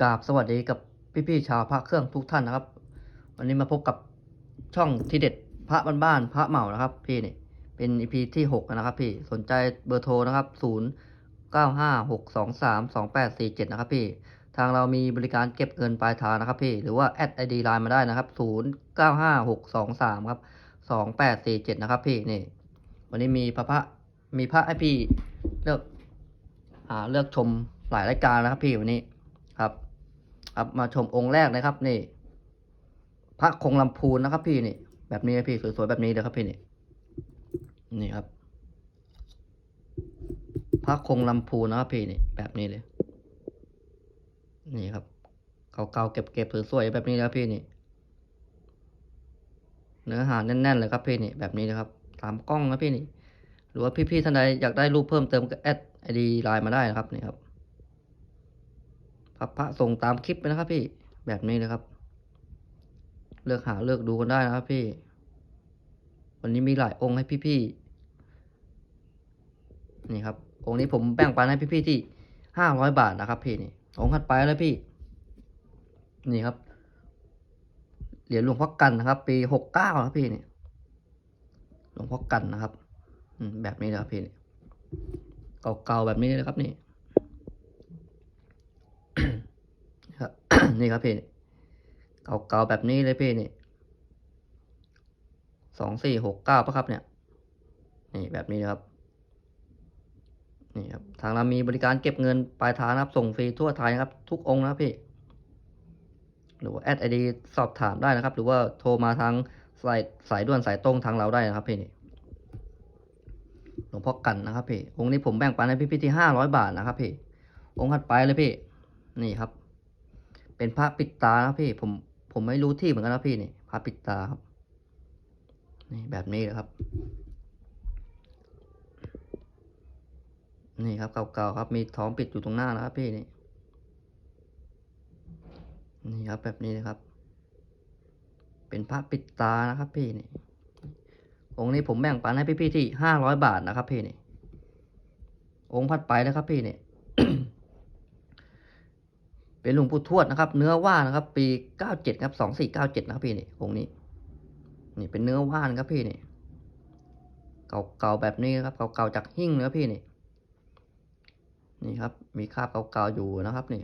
กราบสวัสดีกับพี่ๆชาวพระเครื่องทุกท่านนะครับ วันนี้มาพบกับช่องที่เด็ดพระบ้านๆพระเหมานะครับ พี่นี่เป็น EP ที่หกนะครับพี่สนใจเบอร์โทรนะครับศูนย์เก้าห้าหกสองสามสองแปดสี่เจ็ดนะครับพี่ทางเรามีบริการเก็บเงินปลายทางนะครับพี่หรือว่าแอดไอดีไลน์มาได้นะครับศูนย์เก้าห้าหกสองสามครับสองแปดสี่เจ็ดนะครับพี่นี่ วันนี้มีพระพระมีพระให้พี่เลือกอ่าเลือกชมหลายรายการนะครับพี่วันนี้ครับ ครับมาชมองค์แรกนะครับนี่ พระคงลำพูนนะครับ พี่นี่ แบบนี้นะพี่สวยๆแบบนี้เลยครับพี่นี่นี่ครับ พระคงลำพูนนะครับพี่นี่ แบบนี้เลย นี่ครับเก่าๆเก็บๆสวยๆแบบนี้นะครับพี่นี่ เนื้อหาแน่นๆเลยครับพี่นี่ แบบนี้นะครับตามกล้องนะพี่นี่ หรือว่าพี่ๆท่านใดอยากได้รูปเพิ่มเติมก็แอดไอดีไลน์มาได้นะครับนี่ครับ พระพระส่งตามคลิปไปนะครับ พี่แบบนี้นะครับ เลือกหาเลือกดูกันได้นะครับพี่ วันนี้มีหลายองค์ให้พี่ๆนี่ครับ องค์นี้ผมแบ่งปันให้พี่ๆที่ห้าร้อยบาทนะครับ พี่นี่องค์ถัดไปแล้วพี่ นี่ครับเหรียญหลวงพ่อกันนะครับ ปีหกเก้าครับพี่นี่หลวงพ่อกันนะครับอืแบบนี้นะครับพี่เก่าๆแบบนี้เลยครับนี่ ครับ นี่ครับพี่เก่าๆแบบนี้เลยพี่นี่สองสี่หกเก้าปะครับเนี่ย นี่แบบนี้นะครับ นี่ครับ ทางเรามีบริการเก็บเงินปลายทางนะครับ ส่งฟรีทั่วไทยนะครับ ทุกองค์นะพี่ หรือว่าแอดไอดีสอบถามได้นะครับ หรือว่าโทรมาทางสายสายด่วนสายตรงทางเราได้นะครับพี่นี่หลวงพ่อกันนะครับพี่ องค์นี้ผมแบ่งปันให้พี่ๆที่ห้าร้อยบาทนะครับพี่ องค์ถัดไปเลยพี่ นี่ครับ เป็นพระปิดตานะครับพี่ ผม ผมไม่รู้ที่เหมือนกันนะพี่นี่พระปิดตาครับ นี่แบบนี้เลยครับ นี่ครับเก่าๆครับ มีท้องปิดอยู่ตรงหน้านะครับพี่นี่นี่ครับแบบนี้นะครับ เป็นพระปิดตานะครับพี่นี่องค์นี้ผมแบ่งปันให้พี่ๆที่ห้าร้อยบาทนะครับพี่นี่องค์พัดไปนะครับพี่นี่ เป็นหลวงปู่ทวดนะครับ เนื้อว่านะครับ ปีเก้าเจ็ดครับสองสี่เก้าเจ็ดนะครับพี่นี่องค์นี้ นี่เป็นเนื้อว่านครับพี่นี่ เก่าๆแบบนี้ครับเก่าๆจากหิ้งนะครับพี่นี่ นี่ครับ มีคราบเก่าๆอยู่นะครับนี่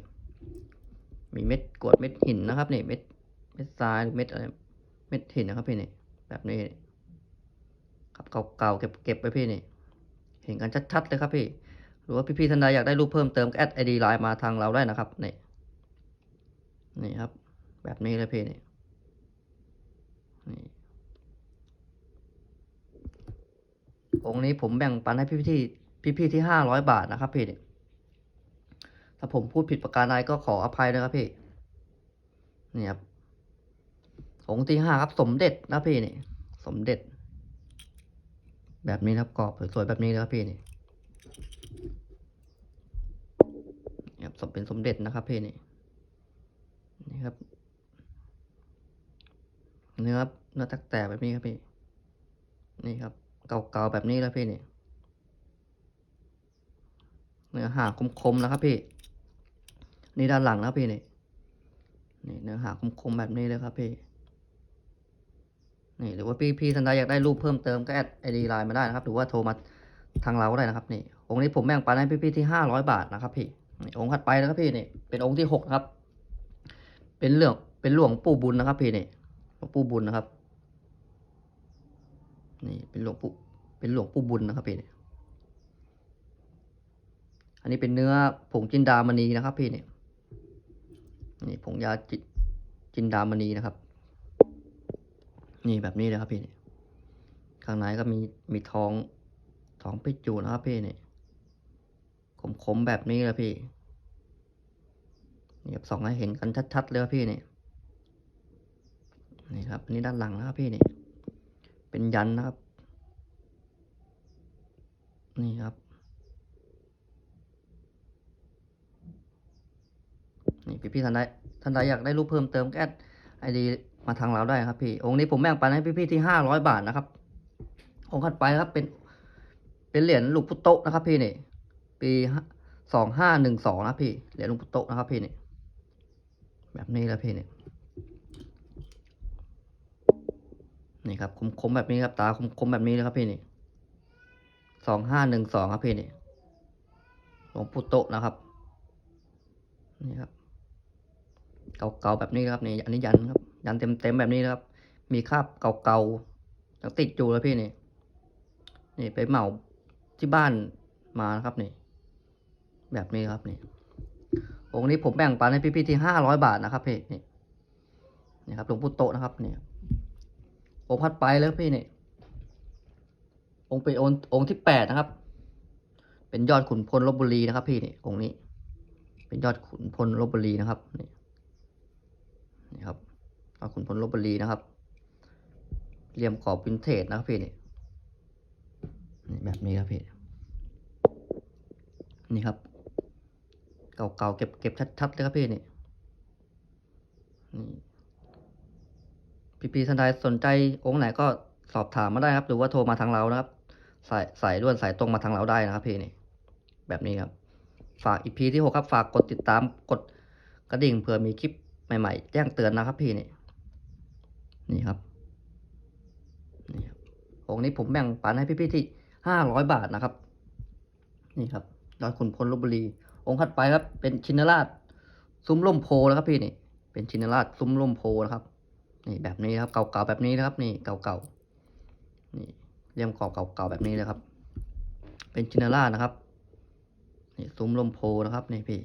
มีเม็ดกรวดเม็ดหินนะครับนี่เม็ดเม็ดทรายเม็ดอะไรเม็ดหินนะครับพี่นี่ แบบนี้ครับเก่าๆเก็บเก็บไปพี่นี่ เห็นกันชัดๆเลยครับพี่ หรือว่าพี่ๆท่านใดอยากได้รูปเพิ่มเติมก็แอดไอดีไลน์มาทางเราได้นะครับนี่ นี่ครับ แบบนี้เลยพี่นี่นี่องค์นี้ผมแบ่งปันให้พี่ๆที่พี่ๆที่ห้าร้อยบาทนะครับพี่นี่ถ้าผมพูดผิดประการใดก็ขออภัยนะครับพี่นี่ครับองค์ที่ห้าครับ สมเด็จนะพี่นี่สมเด็จ แบบนี้ครับกรอบสวยๆแบบนี้นะครับพี่นี่ครับสมเป็นสมเด็จนะครับพี่นี่ นี่ครับ เนื้อเนื้อแตกแบบนี้ครับพี่ นี่ครับ เก่าๆแบบนี้แล้วพี่นี่ เนื้อหาคมๆนะครับพี่ นี่ด้านหลังนะครับพี่นี่ นี่เนื้อหาคมๆแบบนี้เลยครับพี่นี่หรือว่าพี่พี่ท่านใดอยากได้รูปเพิ่มเติมก็แอดไอดีไลน์มาได้นะครับ หรือว่าโทรมาทางเราก็ได้นะครับ นี่ องค์นี้ผมแบ่งปันให้พี่พี่ที่ห้าร้อยบาทนะครับพี่องค์ถัดไปนะครับพี่นี่เป็นองค์ที่หกครับ เป็นเหลืองเป็นหลวงปู่บุญนะครับพี่นี่หลวงปู่บุญนะครับ นี่เป็นหลวงปู่เป็นหลวงปู่บุญนะครับพี่นี่อันนี้เป็นเนื้อผงจินดามณีนะครับพี่เนี่ยนี่ผงยาจิจินดามณีนะครับ นี่แบบนี้เลยครับพี่นี่ข้างในก็มีมีทองทองปิจูนะครับพี่เนี่ยคมๆแบบนี้เลยพี่ นี่ครับส่องให้เห็นกันชัดๆเลยพี่นี่นี่ครับนนี้ด้านหลังนะครับพี่นี่ เป็นยันนะครับ นี่ครับ นี่พี่พี่ๆท่านใดท่านใดอยากได้รูปเพิ่มเติมก็แอดไอดีมาทางเราได้ครับพี่ องค์นี้ผมแบ่งปันให้พี่พี่ๆที่ห้าร้อยบาทนะครับ องค์ถัดไปครับเป็น เป็นเหรียญหลวงพุโตะนะครับพี่นี่ ปีสองห้าหนึ่งสองนะพี่ เหรียญหลวงพุโตะนะครับพี่นี่ แบบนี้แล้วพี่เนี่ยนี่ครับคมคมๆแบบนี้ครับตาคมคมๆแบบนี้เลยครับพี่นี่สองห้าหนึ่งสองครับพี่นี่หลวงปู่โตะนะครับ นี่ครับ เก่าๆแบบนี้ครับนี่อันนี้ยันครับ ยันเต็มๆแบบนี้นะครับ มีคราบเก่าๆยังติดอยู่แล้วพี่นี่นี่ไปเหมาที่บ้านมานะครับนี่ แบบนี้ครับนี่ องค์นี้ผมแบ่งปันให้พี่ๆที่ห้าร้อยบาทนะครับพี่นี่นี่ครับหลวงปู่โตนะครับนี่องค์พัดไปแล้วพี่นี่องค์เป็นองค์องค์ที่แปดนะครับ เป็นยอดขุนพลลบบุรีนะครับ พี่นี่องค์นี้ เป็นยอดขุนพลลบบุรีนะครับนี่นี่ครับยอดขุนพลลบบุรีนะครับเหลี่ยมขอบวินเทจนะครับพี่นี่นี่แบบนี้ครับพี่นี่ครับ เก่าๆเก็บเก็บชัดๆเลยครับพี่นี่นี่พี่ๆท่านใดสนใจองค์ไหนก็สอบถามมาได้ครับ หรือว่าโทรมาทางเรานะครับ สายสายด่วนสายตรงมาทางเราได้นะครับพี่นี่แบบนี้ครับ ฝากอีพีที่หกครับ ฝากกดติดตามกดกระดิ่งเผื่อมีคลิปใหม่ๆ แจ้งเตือนนะครับพี่นี่นี่ครับนี่ครับองค์นี้ผมแบ่งปันให้พี่ๆที่ห้าร้อยบาทนะครับ นี่ครับยอดขุนพลลบบุรี องค์ถัดไปครับ เป็นชินราชซุ้มล่มโพนะครับพี่นี่ เป็นชินราชซุ้มล่มโพนะครับ นี่แบบนี้นะครับ เก่าๆแบบนี้นะครับ นี่เก่าๆนี่เรียมกรอบเก่าๆแบบนี้เลยครับ เป็นชินราชนะครับ นี่ซุ้มลมโพนะครับ นี่พี่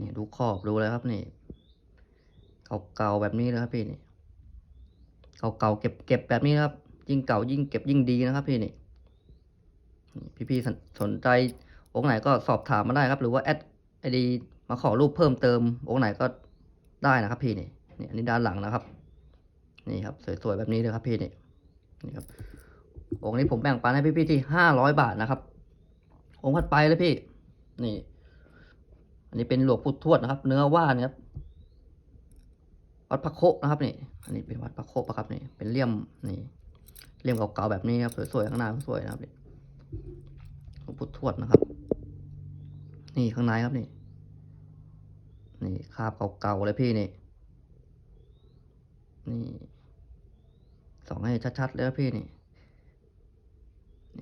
นี่ดูขอบดูเลยครับ นี่ เก่าๆแบบนี้เลยครับพี่นี่ เก่าๆเก็บเก็บแบบนี้ครับ ยิ่งเก่ายิ่งเก็บยิ่งดีนะครับ พี่นี่พี่ๆสนใจ องค์ไหนก็สอบถามมาได้ครับ หรือว่าแอดไอดีมาขอรูปเพิ่มเติม องค์ไหนก็ได้นะครับพี่นี่นี่อันนี้ด้านหลังนะครับ นี่ครับสวยๆแบบนี้เลยครับพี่นี่นี่ครับองค์นี้ผมแบ่งปันให้พี่ๆที่ห้าร้อยบาทนะครับ องค์ถัดไปเลยพี่ นี่ อันนี้เป็นหลวงปู่ทวดนะครับ เนื้อว่านะครับวัดพระโคนะครับนี่ อันนี้เป็นวัดพระโคปะครับนี่ เป็นเลี่ยมนี่เลี่ยมเก่าๆแบบนี้ครับสวยๆข้างหน้าสวยนะครับนี่หลวงปู่ทวดนะครับ นี่ข้างในครับนี่ นี่คาบเก่าๆเลยพี่นี่ นี่สองให้ชัดๆเลยครับพี่นี่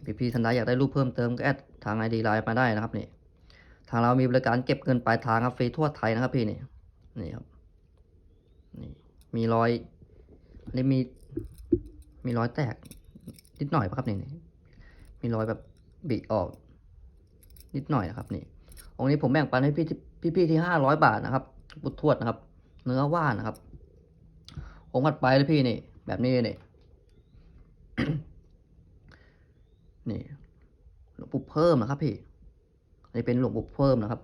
พี่พี่ๆท่านใดอยากได้รูปเพิ่มเติมก็แอดทางไอดีไลน์มาได้นะครับนี่ ทางเรามีบริการเก็บเงินปลายทางครับฟรีทั่วไทยนะครับพี่นี่ นี่ครับ นี่มีรอยอันนี้มีมีรอยแตกนิดหน่อยปะครับนี่นี่ มีรอยแบบบิออก นิดหน่อยนะครับนี่ องค์นี้ผมแบ่งปันให้พี่ที่พี่ที่ห้าร้อยบาทนะครับบุตรทวดนะครับ เนื้อว่านนะครับองค์ถัดไปเลยพี่นี่ แบบนี้นี่นี่หลวงปู่เพิ่มนะครับพี่อันนี้เป็นหลวงปู่เพิ่มนะครับ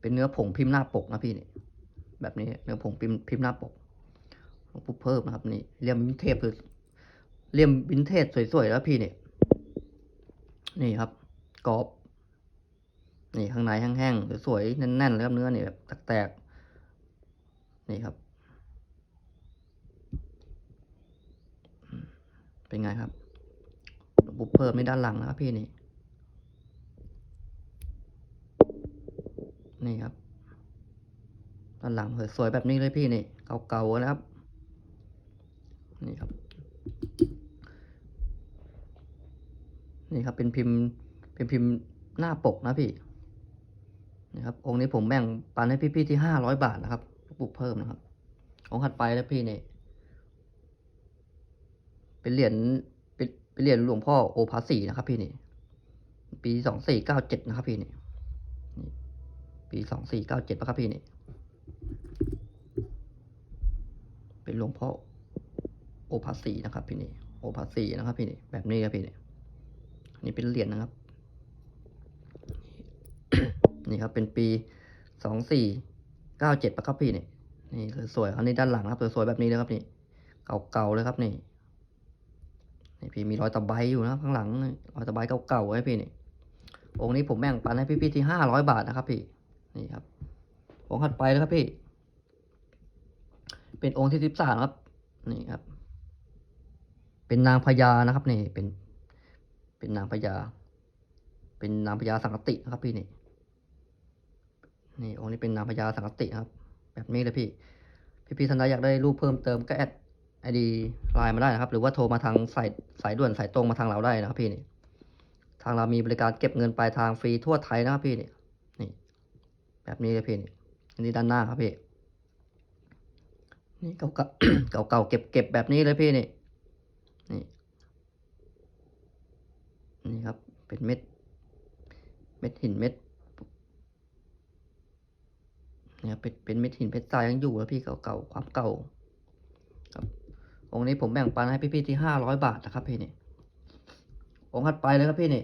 เป็นเนื้อผงพิมพ์หน้าปกนะพี่นี่ แบบนี้เนื้อผงพิมพ์พิมพ์หน้าปกหลวงปู่เพิ่มนะครับ นี่เลี่ยมวินเทจคือเลี่ยมวินเทจสวยๆแล้วพี่นี่นี่ครับ กรอบนี่ข้างในแห้งๆสวยๆแน่นๆเลยครับเนื้อนี่แบบแตกๆนี่ครับ เป็นไงครับหลวงปู่เพิ่มในด้านหลังนะครับพี่นี่นี่ครับด้านหลังสวยๆแบบนี้เลยพี่นี่เก่าๆนะครับ นี่ครับ นี่ครับเป็นพิมพ์ เป็นพิมพ์หน้าปกนะพี่นี่ครับองค์นี้ผมแบ่งปันให้พี่ๆที่ห้าร้อยบาทนะครับปลูกเพิ่มนะครับ องค์ถัดไปแล้วพี่นี่เป็นเหรียญเป็นเป็นเหรียญหลวงพ่อโอภาสีนะครับพี่นี่ปีสองสี่เก้าเจ็ดนะครับพี่นี่นี่ปีสองสี่เก้าเจ็ดนะครับพี่นี่เป็นหลวงพ่อโอภาสีนะครับพี่นี่โอภาสีนะครับพี่นี่แบบนี้ครับพี่นี่อันนี้เป็นเหรียญนะครับ นี่ครับเป็นปีสองสี่เก้าเจ็ดปะครับพี่นี่นี่สวยๆครับนี่ด้านหลังครับสวยๆแบบนี้เลยครับนี่เก่าๆเลยครับนี่นี่พี่มีรอยตะไบอยู่นะข้างหลังรอยตะไบเก่าๆไว้พี่นี่องค์นี้ผมแบ่งปันให้พี่ๆที่ห้าร้อยบาทนะครับพี่นี่ครับองค์ถัดไปนะครับพี่ เป็นองค์ที่สิบสามครับ นี่ครับ เป็นนางพญานะครับนี่เป็น เป็นนางพญาเป็นนางพญาสังกตินะครับพี่นี่ นี่องค์นี้เป็นนางพญาสังกตินะครับ แบบนี้เลยพี่ พี่พี่ท่านใดอยากได้รูปเพิ่มเติมก็แอดไอดีไลน์มาได้นะครับ หรือว่าโทรมาทางสายสายด่วนสายตรงมาทางเราได้นะครับพี่นี่ ทางเรามีบริการเก็บเงินปลายทางฟรีทั่วไทยนะครับพี่นี่นี่ แบบนี้เลยพี่นี่อันนี้ด้านหน้าครับพี่นี่เก่าๆเก่าเก็บเก็บแบบนี้เลยพี่นี่นี่นี่ครับ เป็นเม็ด เม็ดหินเม็ด เนี่ยเป็นเป็นเม็ดหินเพชรทรายยังอยู่แล้วพี่เก่าๆความเก่าครับองค์นี้ผมแบ่งปันให้พี่ๆที่ห้าร้อยบาทนะครับพี่นี่องค์ถัดไปเลยครับพี่นี่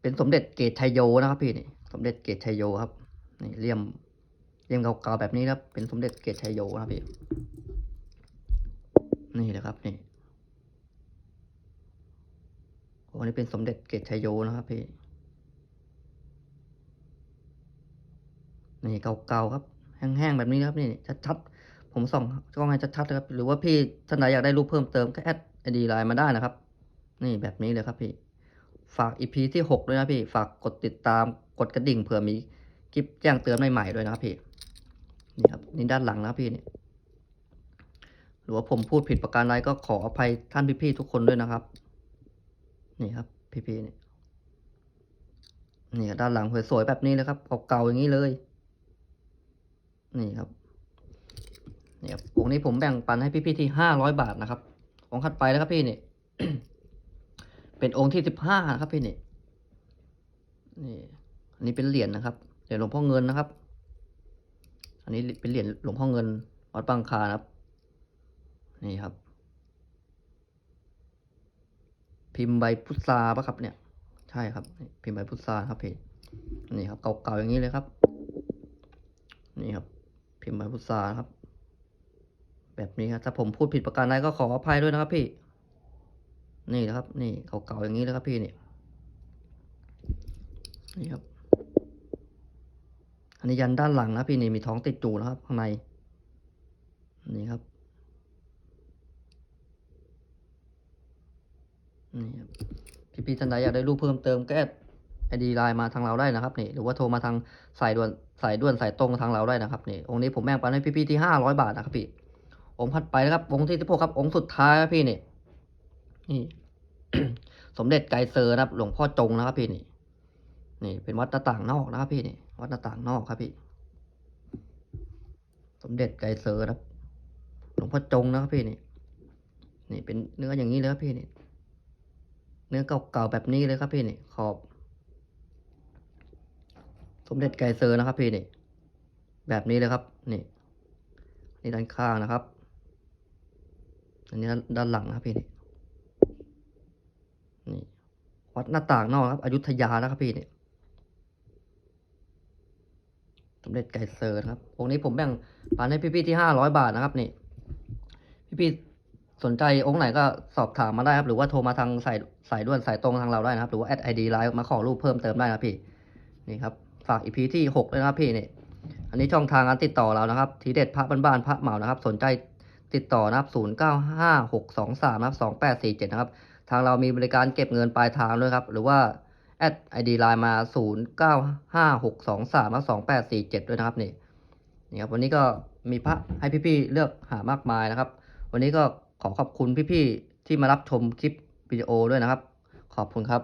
เป็นสมเด็จเกตชัยโยนะครับพี่นี่ สมเด็จเกตชัยโยครับนี่เลี่ยมเลี่ยมเก่าๆแบบนี้นะครับเป็นสมเด็จเกตชัยโยนะครับพี่นี่เลยครับนี่โอ้นี่เป็นสมเด็จเกตชัยโยนะครับพี่ นี่เก่าๆครับ แห้งๆแบบนี้ครับนี่ชัดๆผมส่องกล้องให้ชัดๆนะครับ หรือว่าพี่ท่านใดอยากได้รูปเพิ่มเติมก็แอดไอดีไลน์มาได้นะครับ นี่แบบนี้เลยครับพี่ ฝากอีพีที่หกด้วยนะพี่ ฝากกดติดตามกดกระดิ่งเผื่อมีคลิปแจ้งเตือนใหม่ๆด้วยนะครับพี่นี่ครับนี่ด้านหลังนะพี่นี่หรือว่าผมพูดผิดประการใดก็ขออภัยท่านพี่ๆทุกคนด้วยนะครับ นี่ครับ พี่ๆนี่นี่ด้านหลังสวยๆแบบนี้เลยครับเก่าๆอย่างนี้เลย นี่ครับนี่ครับองค์นี้ผมแบ่งปันให้พี่ๆที่ห้าร้อยบาทนะครับ องค์ถัดไปแล้วครับพี่นี่ เป็นองค์ที่สิบห้านะครับพี่นี่นี่อันนี้เป็นเหรียญนะครับเหรียญหลวงพ่อเงินนะครับ อันนี้เป็นเหรียญหลวงพ่อเงินวัดบางคานะครับ นี่ครับ พิมพ์ใบพุทราปะครับเนี่ย ใช่ครับ พิมพ์ใบพุทราครับพี่นี่ครับเก่าๆอย่างนี้เลยครับ นี่ครับ พิมพ์ใบพุทราครับ แบบนี้ครับถ้าผมพูดผิดประการใดก็ขออภัยด้วยนะครับพี่ นี่นะครับ นี่เก่าๆอย่างนี้เลยครับพี่นี่นี่ครับ อันนี้ยันด้านหลังนะพี่นี่มีท้องติดจูนะครับข้างใน นี่ครับ นี่ครับพี่พี่ๆท่านใดอยากได้รูปเพิ่มเติมก็แอดไอดีไลน์มาทางเราได้นะครับนี่ หรือว่าโทรมาทางสายด่วน สายด่วนสายตรงทางเราได้นะครับนี่องค์นี้ผมแบ่งปันให้พี่พี่ๆที่ห้าร้อยบาทนะครับพี่องค์ถัดไปนะครับ องค์ที่สิบหกครับ องค์สุดท้ายครับพี่นี่นี่ สมเด็จไกเซอร์นะครับ หลวงพ่อจงนะครับพี่นี่ นี่ เป็นวัดหน้าต่างนอกนะครับพี่นี่ วัดหน้าต่างนอกครับพี่ สมเด็จไกเซอร์นะครับ หลวงพ่อจงนะครับพี่นี่ นี่เป็นเนื้ออย่างนี้เลยครับพี่นี่ เนื้อเก่าๆแบบนี้เลยครับพี่นี่ ขอบ สมเด็จไกเซอร์นะครับพี่นี่ แบบนี้เลยครับ นี่ นี่ด้านข้างนะครับ อันนี้ด้านหลังนะครับพี่นี่ นี่ วัดหน้าต่างนอกครับ อยุธยานะครับพี่นี่ สมเด็จไก่เซอร์นะครับองค์นี้ผมแบ่งปันให้พี่ๆที่ห้าร้อยบาทนะครับ นี่ พี่ๆสนใจองค์ไหนก็สอบถามมาได้ครับ หรือว่าโทรมาทางสายสายด่วนสายตรงทางเราได้นะครับ หรือว่าแอดไอดีไลน์มาขอรูปเพิ่มเติมได้นะพี่ นี่ครับ ฝากอีพีที่หกด้วยนะครับพี่เนี่ยอันนี้ช่องทางการติดต่อเรานะครับ ทีเด็ดพระบ้านๆพระเหมานะครับ สนใจติดต่อนะครับศูนย์เก้าห้าหกสองสามนะครับสองแปดสี่เจ็ดนะครับ ทางเรามีบริการเก็บเงินปลายทางด้วยครับ หรือว่าแอดไอดีไลน์มาศูนย์เก้าห้าหกสองสามสองแปดสี่เจ็ดด้วยนะครับนี่นี่ครับวันนี้ก็มีพระให้พี่ๆเลือกหามากมายนะครับ วันนี้ก็ขอขอบคุณพี่ๆที่มารับชมคลิปวิดีโอด้วยนะครับ ขอบคุณครับ